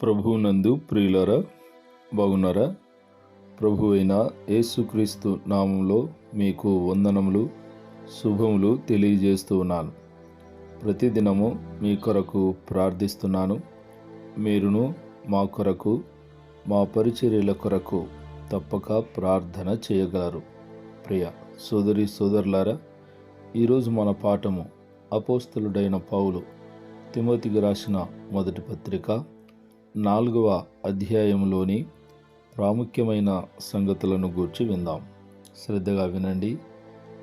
ప్రభునందు ప్రియులరా బాగున్నారా? ప్రభు అయిన యేసుక్రీస్తు నామంలో మీకు వందనములు శుభములు తెలియజేస్తూ ఉన్నాను. ప్రతిదినము మీ కొరకు ప్రార్థిస్తున్నాను. మీరును మా కొరకు మా పరిచర్యల కొరకు తప్పక ప్రార్థన చేయగలరు. ప్రియ సోదరి సోదరులారా ఈరోజు మన పాఠము అపోస్తలుడైన పౌలు తిమోతికి రాసిన మొదటి పత్రిక నాలుగవ అధ్యాయంలోని ప్రాముఖ్యమైన సంగతులను గూర్చి విందాం. శ్రద్ధగా వినండి.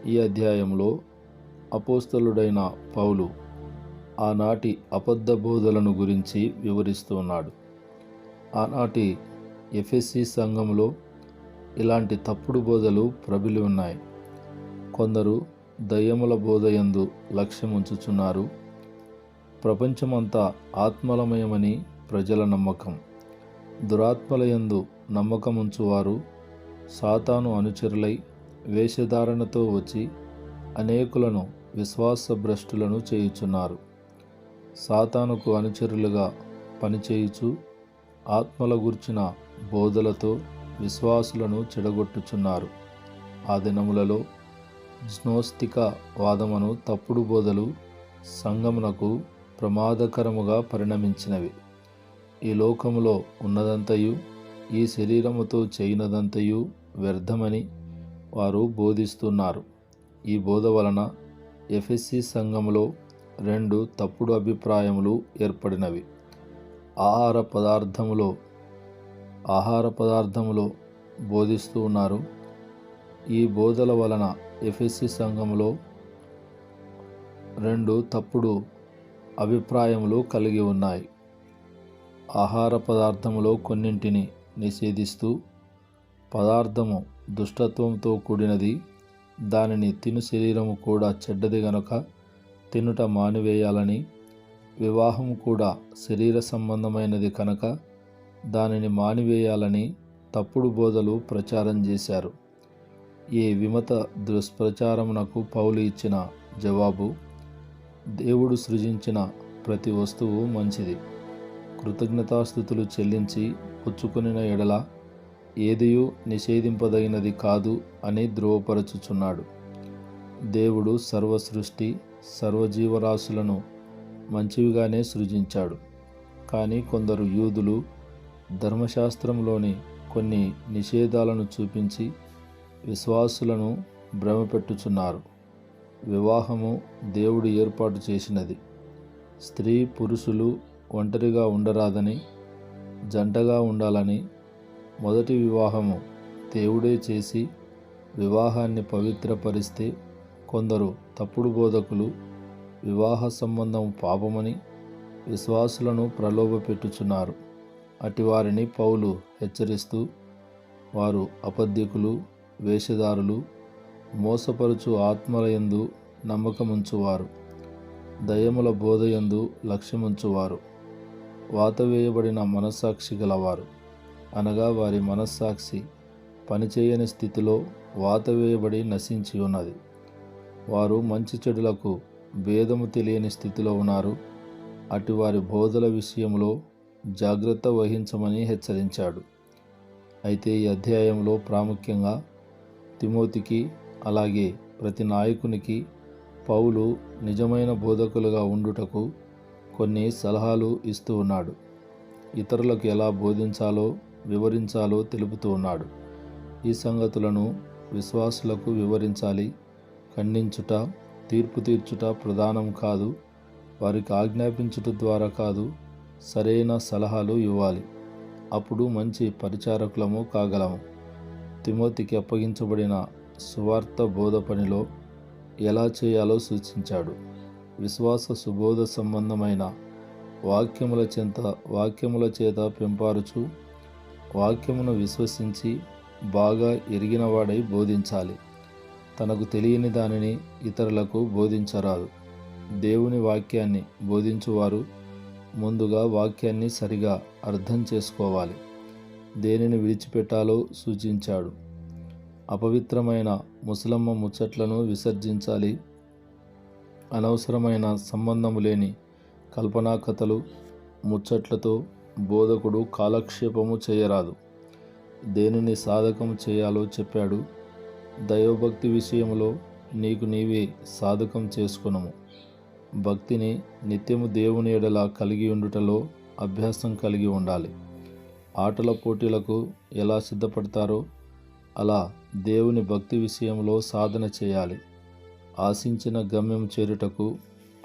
ఈ అధ్యాయంలో అపోస్తలుడైన పౌలు ఆనాటి అబద్ధ బోధలను గురించి వివరిస్తూ ఉన్నాడు ఆనాటి ఎఫ్ఎస్సి సంఘంలో ఇలాంటి తప్పుడు బోధలు ప్రబిలి ఉన్నాయి. కొందరు దయ్యముల బోధయందు లక్ష్యముంచుచున్నారు. ప్రపంచమంతా ఆత్మలమయమని ప్రజల నమ్మకం. దురాత్మలయందు నమ్మకముంచువారు. సాతాను అనుచరులై వేషధారణతో వచ్చి అనేకులను విశ్వాసభ్రష్టులను చేయుచున్నారు. సాతానుకు అనుచరులుగా పనిచేయుచు ఆత్మల గుర్చిన బోధలతో విశ్వాసులను చెడగొట్టుచున్నారు. ఆ దినములలో జ్నోస్తిక వాదమును తప్పుడు బోధలు సంగమునకు ప్రమాదకరముగా పరిణమించినవి. ఈ లోకములో ఉన్నదంతయు ఈ శరీరముతో చేయనదంతయు వ్యర్థమని వారు బోధిస్తున్నారు. ఈ బోధ వలన ఎఫ్ఎస్సి సంఘములో రెండు తప్పుడు అభిప్రాయములు ఏర్పడినవి. ఆహార పదార్థములో ఆహార పదార్థములో బోధిస్తూ ఉన్నారు. ఈ బోధల వలన ఎఫ్ఎస్సి సంఘములో రెండు తప్పుడు అభిప్రాయములు కలిగి ఉన్నాయి. ఆహార పదార్థములో కొన్నింటిని నిషేధిస్తూ పదార్థము దుష్టత్వంతో కూడినది దానిని తిను శరీరము కూడా చెడ్డది గనుక తినుట మానివేయాలని వివాహం కూడా శరీర సంబంధమైనది కనుక దానిని మానివేయాలని తప్పుడు బోధలు ప్రచారం చేశారు. ఈ విమత దుష్ప్రచారమునకు పౌలు ఇచ్చిన జవాబు దేవుడు సృజించిన ప్రతి వస్తువు మంచిది. కృతజ్ఞతాస్థుతులు చెల్లించి పుచ్చుకొనిన ఎడల ఏదియు నిషేధింపదగినది కాదు అని ధ్రువపరచుచున్నాడు. దేవుడు సర్వ సృష్టి సర్వజీవరాశులను మంచివిగానే సృజించాడు. కానీ కొందరు యూదులు ధర్మశాస్త్రంలోని కొన్ని నిషేధాలను చూపించి విశ్వాసులను భ్రమపెట్టుచున్నారు. వివాహము దేవుడు ఏర్పాటు చేసినది. స్త్రీ పురుషులు ఒంటరిగా ఉండరాదని జంటగా ఉండాలని మొదటి వివాహము దేవుడే చేసి వివాహాన్ని పవిత్రపరిస్తే కొందరు తప్పుడు బోధకులు వివాహ సంబంధం పాపమని విశ్వాసులను ప్రలోభపెట్టుచున్నారు అటివారిని పౌలు హెచ్చరిస్తూ వారు అపద్యకులు వేషధారులు మోసపరుచు ఆత్మలయందు నమ్మకముంచువారు. దయముల బోధయందు లక్ష్యముంచువారు. వాతవేయబడిన మనస్సాక్షి గలవారు. అనగా వారి మనస్సాక్షి పనిచేయని స్థితిలో వాతవేయబడి నశించి ఉన్నది. వారు మంచి చెడులకు భేదము తెలియని స్థితిలో ఉన్నారు. అటు వారి బోధల విషయంలో జాగ్రత్త వహించమని హెచ్చరించాడు. అయితే ఈ అధ్యాయంలో ప్రాముఖ్యంగా తిమోతికి అలాగే ప్రతి నాయకునికి పౌలు నిజమైన బోధకులుగా ఉండుటకు కొన్ని సలహాలు ఇస్తూ ఉన్నాడు. ఇతరులకు ఎలా బోధించాలో వివరించాలో తెలుపుతూ ఉన్నాడు. ఈ సంగతులను విశ్వాసులకు వివరించాలి. ఖండించుట తీర్పు తీర్చుట ప్రధానం కాదు. వారికి ఆజ్ఞాపించుట ద్వారా కాదు. సరైన సలహాలు ఇవ్వాలి. అప్పుడు మంచి పరిచారకులము కాగలము. తిమోతికి అప్పగించబడిన సువార్త బోధ పనిలో ఎలా చేయాలో సూచించాడు. విశ్వాస సుబోధ సంబంధమైన వాక్యముల చెంత వాక్యముల చేత పెంపారుచు వాక్యమును విశ్వసించి బాగా ఎరిగినవాడై బోధించాలి. తనకు తెలియని దానిని ఇతరులకు బోధించరాదు. దేవుని వాక్యాన్ని బోధించువారు ముందుగా వాక్యాన్ని సరిగా అర్థం చేసుకోవాలి. దేనిని విడిచిపెట్టాలో సూచించాడు. అపవిత్రమైన ముసలమ్మ ముచ్చట్లను విసర్జించాలి. అనవసరమైన సంబంధము లేని కల్పనా కథలు ముచ్చట్లతో బోధకుడు కాలక్షేపము చేయరాదు. దేనిని సాధకం చేయాలో చెప్పాడు. దైవభక్తి విషయంలో నీకు నీవే సాధకం చేసుకునము. భక్తిని నిత్యము దేవుని ఎడల కలిగి ఉండుటలో అభ్యాసం కలిగి ఉండాలి. ఆటల పోటీలకు ఎలా సిద్ధపడతారో అలా దేవుని భక్తి విషయంలో సాధన చేయాలి. ఆశించిన గమ్యం చేరుటకు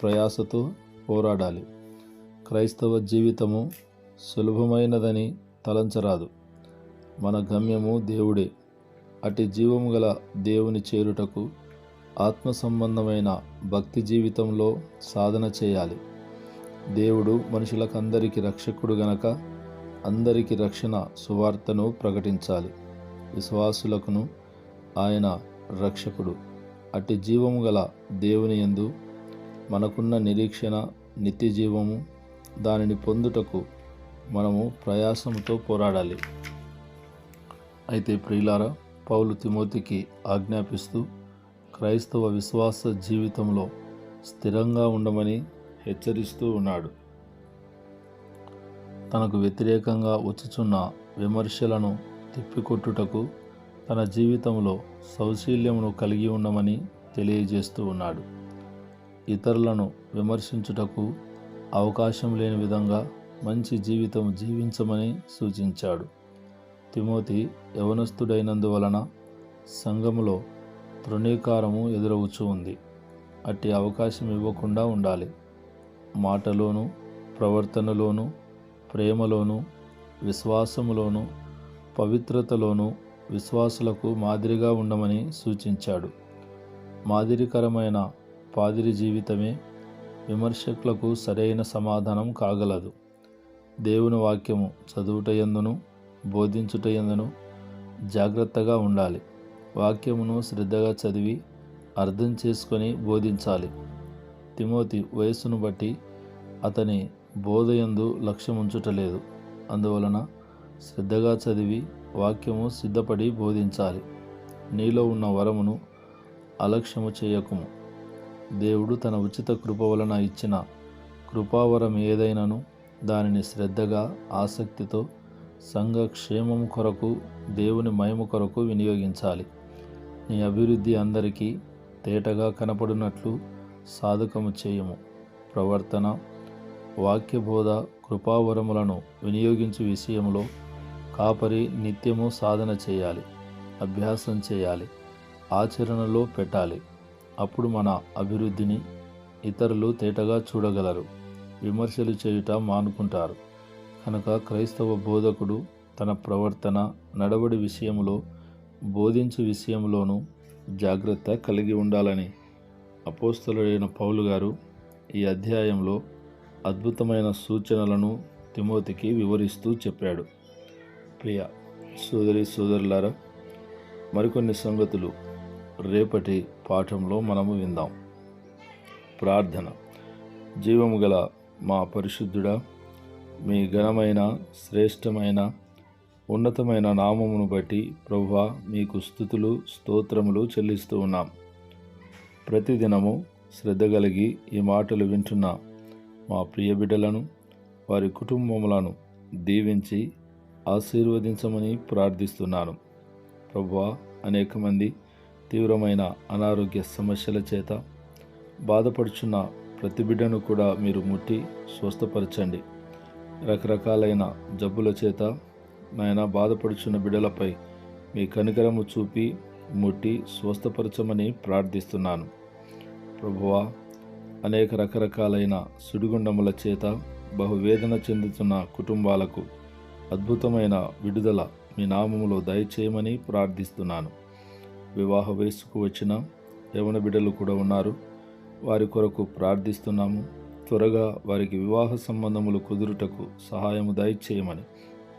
ప్రయాసతో పోరాడాలి. క్రైస్తవ జీవితము సులభమైనదని తలంచరాదు. మన గమ్యము దేవుడే. అటు జీవము గల దేవుని చేరుటకు ఆత్మ సంబంధమైన భక్తి జీవితంలో సాధన చేయాలి. దేవుడు మనుషులకందరికీ రక్షకుడు గనక అందరికీ రక్షణ సువార్తను ప్రకటించాలి. విశ్వాసులకును ఆయన రక్షకుడు. అట్టి జీవము గల దేవుని యందు మనకున్న నిరీక్షణ నిత్య జీవము దానిని పొందుటకు మనము ప్రయాసంతో పోరాడాలి. అయితే ప్రియులారా పౌలు తిమోతికి ఆజ్ఞాపిస్తూ క్రైస్తవ విశ్వాస జీవితంలో స్థిరంగా ఉండమని హెచ్చరిస్తూ ఉన్నాడు. తనకు వ్యతిరేకంగా వచ్చుచున్న విమర్శలను తిప్పికొట్టుటకు తన జీవితంలో సౌశీల్యమును కలిగి ఉండమని తెలియజేస్తూ ఉన్నాడు. ఇతరులను విమర్శించుటకు అవకాశం లేని విధంగా మంచి జీవితం జీవించమని సూచించాడు. తిమోతి యవనస్తుడైనందువలన సంఘములో తృణీకారము ఎదురవుచూ ఉంది. అట్టి అవకాశం ఇవ్వకుండా ఉండాలి. మాటలోను ప్రవర్తనలోను ప్రేమలోను విశ్వాసములోను పవిత్రతలోను విశ్వాసులకు మాదిరిగా ఉండమని సూచించాడు. మాదిరికరమైన పాదిరి జీవితమే విమర్శకులకు సరైన సమాధానం కాగలదు. దేవుని వాక్యము చదువుటయందును బోధించుటయందును జాగ్రత్తగా ఉండాలి. వాక్యమును శ్రద్ధగా చదివి అర్థం చేసుకొని బోధించాలి. తిమోతి వయస్సును బట్టి అతని బోధయందు లక్ష్యముంచుటలేదు. అందువలన శ్రద్ధగా చదివి వాక్యము సిద్ధపడి బోధించాలి. నీలో ఉన్న వరమును అలక్ష్యము చేయకుము. దేవుడు తన ఉచిత కృప వలన ఇచ్చిన కృపావరం ఏదైనాను దానిని శ్రద్ధగా ఆసక్తితో సంఘక్షేమం కొరకు దేవుని మహిమ కొరకు వినియోగించాలి. నీ అభివృద్ధి అందరికీ తేటగా కనపడినట్లు సాధకము చేయము. ప్రవర్తన వాక్యబోధ కృపావరములను వినియోగించు విషయంలో కాపరి నిత్యము సాధన చేయాలి అభ్యాసం చేయాలి ఆచరణలో పెట్టాలి. అప్పుడు మన అభివృద్ధిని ఇతరులు తేటగా చూడగలరు విమర్శలు చేయుట మానుకుంటారు. కనుక క్రైస్తవ బోధకుడు తన ప్రవర్తన నడవడి విషయంలో బోధించు విషయంలోనూ జాగ్రత్త కలిగి ఉండాలని అపోస్తలుడైన పౌలు గారు ఈ అధ్యాయంలో అద్భుతమైన సూచనలను తిమోతికి వివరిస్తూ చెప్పాడు. ప్రియ సోదరి సోదరులారా మరికొన్ని సంగతులు రేపటి పాఠంలో మనము విందాం. ప్రార్థన. జీవము గల మా పరిశుద్ధుడా మీ ఘనమైన శ్రేష్టమైన ఉన్నతమైన నామమును బట్టి ప్రభువా మీకు స్థుతులు స్తోత్రములు చెల్లిస్తూ ఉన్నాం. ప్రతిదినము శ్రద్ధ కలిగి ఈ మాటలు వింటున్న మా ప్రియ బిడ్డలను వారి కుటుంబములను దీవించి ఆశీర్వదించమని ప్రార్థిస్తున్నాను. ప్రభువా అనేక మంది తీవ్రమైన అనారోగ్య సమస్యల చేత బాధపడుచున్న ప్రతి బిడ్డను కూడా మీరు ముట్టి స్వస్థపరచండి. రకరకాలైన జబ్బుల చేత నాయన బాధపడుచున్న బిడ్డలపై మీ కనికరము చూపి ముట్టి స్వస్థపరచమని ప్రార్థిస్తున్నాను. ప్రభువా అనేక రకరకాలైన సుడిగుండముల చేత బహువేదన చెందుతున్న కుటుంబాలకు అద్భుతమైన విడుదల మీ నామములో దయచేయమని ప్రార్థిస్తున్నాను. వివాహ వయస్సుకు వచ్చిన యవన బిడ్డలు కూడా ఉన్నారు. వారి కొరకు ప్రార్థిస్తున్నాము. త్వరగా వారికి వివాహ సంబంధములు కుదురుటకు సహాయము దయచేయమని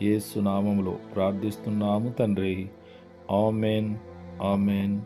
ఏసు నామములో ప్రార్థిస్తున్నాము తండ్రి. ఆమెన్. ఆమెన్.